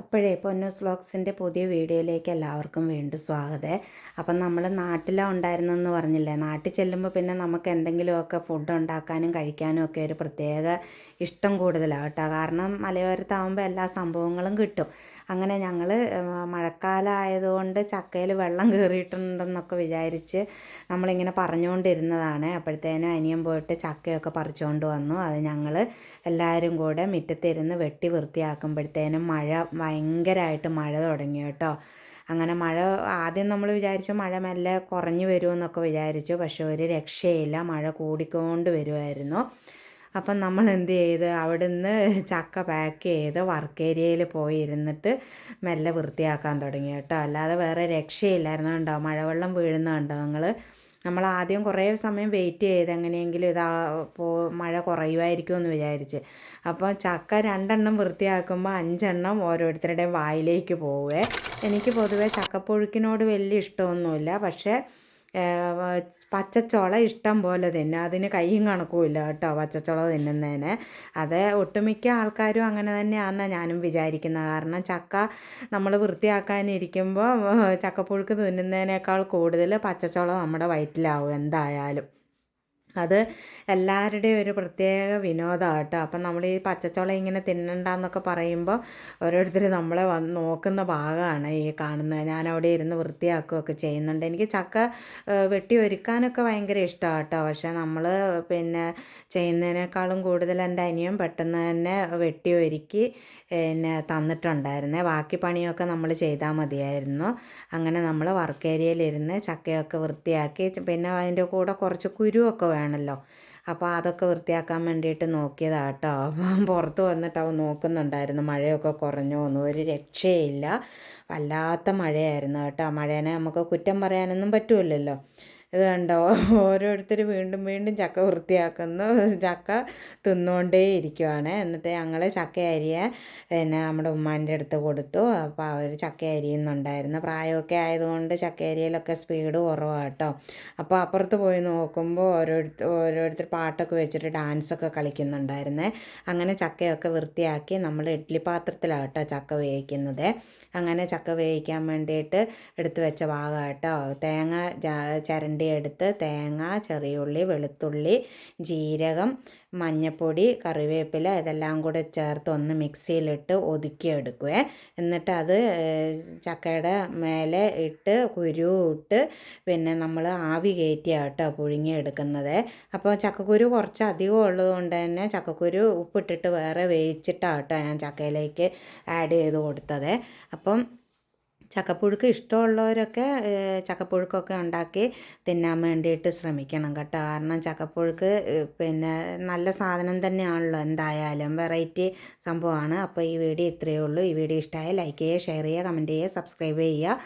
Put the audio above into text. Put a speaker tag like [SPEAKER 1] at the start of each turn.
[SPEAKER 1] അപ്പോഴേ പൊന്നൂസ് വ്ളോഗ്സിന്റെ പുതിയ വീഡിയോയിലേക്ക് എല്ലാവർക്കും വീണ്ടും സ്വാഗതം. അപ്പം നമ്മൾ നാട്ടിലാണ് ഉണ്ടായിരുന്നെന്ന് പറഞ്ഞില്ലേ? നാട്ടിൽ ചെല്ലുമ്പോൾ പിന്നെ നമുക്ക് എന്തെങ്കിലുമൊക്കെ ഫുഡ് ഉണ്ടാക്കാനും കഴിക്കാനും ഒക്കെ ഒരു പ്രത്യേക ഇഷ്ടം കൂടുതലാണ് കേട്ടോ. കാരണം മലയോരത്താവുമ്പോൾ എല്ലാ സംഭവങ്ങളും കിട്ടും. അങ്ങനെ ഞങ്ങൾ മഴക്കാലമായതുകൊണ്ട് ചക്കയിൽ വെള്ളം കയറിയിട്ടുണ്ടെന്നൊക്കെ വിചാരിച്ച് നമ്മളിങ്ങനെ പറഞ്ഞുകൊണ്ടിരുന്നതാണ്. അപ്പോഴത്തേനും അനിയൻ പോയിട്ട് ചക്കയൊക്കെ പറിച്ചുകൊണ്ട് വന്നു. അത് ഞങ്ങൾ എല്ലാവരും കൂടെ മുറ്റത്തിരുന്ന് വെട്ടി വൃത്തിയാക്കുമ്പോഴത്തേനും മഴ ഭയങ്കരമായിട്ട് മഴ തുടങ്ങി കേട്ടോ. അങ്ങനെ മഴ ആദ്യം നമ്മൾ വിചാരിച്ചു മഴ മെല്ലെ കുറഞ്ഞു വരുമെന്നൊക്കെ വിചാരിച്ചു. പക്ഷെ ഒരു രക്ഷയില്ല. മഴ കൂടിക്കൊണ്ട് വരുമായിരുന്നു അപ്പം നമ്മൾ എന്ത് ചെയ്ത്? അവിടുന്ന് ചക്ക പാക്ക് ചെയ്ത് വർക്ക് ഏരിയയിൽ പോയി ഇരുന്നിട്ട് മെല്ലെ വൃത്തിയാക്കാൻ തുടങ്ങി കേട്ടോ. അല്ലാതെ വേറെ രക്ഷയില്ലായിരുന്നു കണ്ടോ? മഴവെള്ളം വീഴുന്ന കണ്ടോ നിങ്ങൾ നമ്മൾ ആദ്യം കുറേ സമയം വെയിറ്റ് ചെയ്ത് എങ്ങനെയെങ്കിലും ഇതാ പോ മഴ കുറയുമായിരിക്കും എന്ന് വിചാരിച്ച്. അപ്പോൾ ചക്ക രണ്ടെണ്ണം വൃത്തിയാക്കുമ്പോൾ അഞ്ചെണ്ണം ഓരോരുത്തരുടെയും വായിലേക്ക് പോവേ. എനിക്ക് പൊതുവേ ചക്കപ്പുഴുക്കിനോട് വലിയ ഇഷ്ടമൊന്നുമില്ല. പക്ഷേ പച്ചച്ചോള ഇഷ്ടം പോലെ തന്നെ. അതിന് കൈയും കണക്കുമില്ല കേട്ടോ പച്ചച്ചോള തിന്നുന്നതിന്. അത് ഒട്ടുമിക്ക ആൾക്കാരും അങ്ങനെ തന്നെയാണെന്നാണ് ഞാനും വിചാരിക്കുന്നത് കാരണം ചക്ക നമ്മൾ വൃത്തിയാക്കാനിരിക്കുമ്പോൾ ചക്കപ്പുഴുക്ക് തിന്നുന്നതിനേക്കാൾ കൂടുതൽ പച്ചച്ചോള നമ്മുടെ വയറ്റിലാവും എന്തായാലും. അത് എല്ലാവരുടെയും ഒരു പ്രത്യേക വിനോദമാണ് കേട്ടോ അപ്പം നമ്മൾ ഈ പച്ചച്ചോള ഇങ്ങനെ തിന്നണ്ടെന്നൊക്കെ പറയുമ്പോൾ ഓരോരുത്തർ നമ്മളെ വന്ന് നോക്കുന്ന ഭാഗമാണ് ഈ കാണുന്നത് ഞാൻ അവിടെ ഇരുന്ന് വൃത്തിയാക്കുകയൊക്കെ ചെയ്യുന്നുണ്ട്. എനിക്ക് ചക്ക വെട്ടി ഒരുക്കാനൊക്കെ ഭയങ്കര ഇഷ്ടമാണ് കേട്ടോ പക്ഷേ നമ്മൾ പിന്നെ ചെയ്യുന്നതിനേക്കാളും കൂടുതൽ എന്റെ അനിയൻ പെട്ടെന്ന് തന്നെ വെട്ടി ഒരുക്കി പിന്നെ തന്നിട്ടുണ്ടായിരുന്നേ. ബാക്കി പണിയൊക്കെ നമ്മൾ ചെയ്താൽ മതിയായിരുന്നു. അങ്ങനെ നമ്മൾ വർക്ക് ഏരിയയിലിരുന്ന് ചക്കയൊക്കെ വൃത്തിയാക്കി പിന്നെ അതിന്റെ കൂടെ കുറച്ച് കുരുവൊക്കെ വേണമല്ലോ. അപ്പോൾ അതൊക്കെ വൃത്തിയാക്കാൻ വേണ്ടിയിട്ട് നോക്കിയതാണ് കേട്ടോ അപ്പം പുറത്ത് വന്നിട്ട് അവൻ നോക്കുന്നുണ്ടായിരുന്നു. മഴയൊക്കെ കുറഞ്ഞു ഒന്നും ഒരു രക്ഷയില്ല. വല്ലാത്ത മഴയായിരുന്നു കേട്ടോ. മഴേനെ നമുക്ക് കുറ്റം പറയാനൊന്നും പറ്റുമല്ലോ ഇത് കണ്ടോ? ഓരോരുത്തർ വീണ്ടും വീണ്ടും ചക്ക വൃത്തിയാക്കുന്നു. ചക്ക തിന്നുകൊണ്ടേ ഇരിക്കുവാണ്. എന്നിട്ട് ഞങ്ങൾ ചക്ക അരിയെ പിന്നെ നമ്മുടെ ഉമ്മാന്റെ അടുത്ത് കൊടുത്തു. അപ്പോൾ അവർ ചക്ക അരിയുന്നുണ്ടായിരുന്നു. പ്രായമൊക്കെ ആയതുകൊണ്ട് ചക്ക അരിയിലൊക്കെ സ്പീഡ് കുറവാണ് കേട്ടോ അപ്പോൾ അപ്പുറത്ത് പോയി നോക്കുമ്പോൾ ഓരോരുത്തർ ഓരോരുത്തർ പാട്ടൊക്കെ വെച്ചിട്ട് ഡാൻസൊക്കെ കളിക്കുന്നുണ്ടായിരുന്നേ. അങ്ങനെ ചക്കയൊക്കെ വൃത്തിയാക്കി നമ്മൾ ഇഡ്ഡലി പാത്രത്തിലാണ് കേട്ടോ ചക്ക വേവിക്കുന്നത്. അങ്ങനെ ചക്ക വേവിക്കാൻ വേണ്ടിയിട്ട് എടുത്തു വെച്ച ഭാഗം കേട്ടോ തേങ്ങ ചരണ്ടി എടുത്ത് തേങ്ങ ചെറിയുള്ളി വെളുത്തുള്ളി ജീരകം മഞ്ഞപ്പൊടി കറിവേപ്പില ഇതെല്ലാം കൂടെ ചേർത്ത് ഒന്ന് മിക്സിയിലിട്ട് ഒതുക്കിയെടുക്കുവേ. എന്നിട്ട് അത് ചക്കയുടെ മേലെ ഇട്ട് കുരു ഇട്ട് പിന്നെ നമ്മൾ ആവി കയറ്റിയാണ് കേട്ടോ പുഴുങ്ങിയെടുക്കുന്നത്. അപ്പോൾ ചക്കക്കുരു കുറച്ച് അധികം ഉള്ളതുകൊണ്ട് തന്നെ ചക്കക്കുരു ഉപ്പിട്ടിട്ട് വേറെ വേവിച്ചിട്ടാണ് കേട്ടോ ഞാൻ ചക്കയിലേക്ക് ആഡ് ചെയ്ത് കൊടുത്തത്. അപ്പം ചക്കപ്പുഴുക്ക് ഇഷ്ടമുള്ളവരൊക്കെ ചക്കപ്പുഴുക്കൊക്കെ ഉണ്ടാക്കി തിന്നാൻ വേണ്ടിയിട്ട് ശ്രമിക്കണം കേട്ടോ. കാരണം ചക്കപ്പുഴുക്ക് പിന്നെ നല്ല സാധനം തന്നെയാണല്ലോ എന്തായാലും വെറൈറ്റി സംഭവമാണ്. അപ്പോൾ ഈ വീഡിയോ ഇത്രയേ ഉള്ളൂ. ഈ വീഡിയോ ഇഷ്ടമായ ലൈക്ക് ചെയ്യുക ഷെയർ ചെയ്യുക കമന്റ് ചെയ്യുക സബ്സ്ക്രൈബ് ചെയ്യുക.